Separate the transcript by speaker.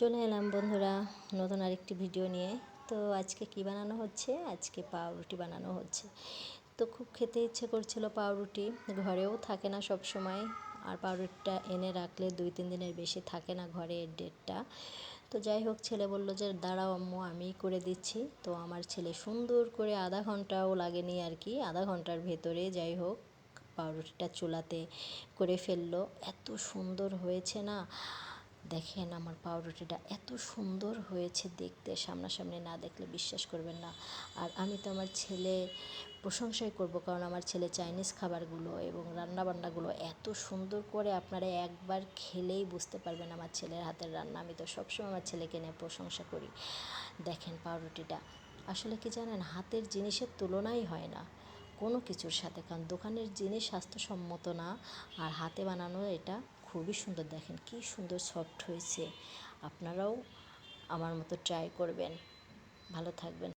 Speaker 1: চলে এলাম বন্ধুরা নতুন আরেকটি ভিডিও নিয়ে। তো আজকে কি বানানো হচ্ছে? আজকে পাউরুটি বানানো হচ্ছে। তো খুব খেতে ইচ্ছে করছিল পাউরুটি। ঘরেও থাকে না সব সময় আর পাউরুটিটা এনে রাখলে দুই, তিন দিনের বেশি থাকে না ঘরে ডেটটা। তো যাই হোক, ছেলে বলল যে, দাঁড়াও আম্মু, আমি করে দিচ্ছি। তো আমার ছেলে সুন্দর করে আধা ঘন্টাও লাগেনি আর কি। আধা ঘণ্টার ভেতরে যাই হোক, পাউরুটিটা চুলাতে করে ফেলল। এত সুন্দর হয়েছে না। দেখেন আমার পাউরুটিটা এত সুন্দর হয়েছে দেখতে, সামনাসামনি না দেখলে বিশ্বাস করবেন না। আর আমি তো আমার ছেলে প্রশংসাই করব, কারণ আমার ছেলে চাইনিজ খাবারগুলো এবং রান্নাবান্নাগুলো এত সুন্দর করে আপনারা একবার খেলেই বুঝতে পারবেন আমার ছেলের হাতের রান্না। আমি তো সবসময় আমার ছেলেকে নিয়ে প্রশংসা করি। দেখেন পাউরুটিটা। আসলে কি জানেন, হাতের জিনিসের তুলনাই হয় না। কোনো কিছুর সাথে, কারণ দোকানের জিনিস স্বাস্থ্যসম্মত না, আর হাতে বানানো এটা খুবই সুন্দর। দেখেন কি সুন্দর সফট হয়েছে। আপনারাও আমার মতো ট্রাই করবেন। ভালো থাকবেন।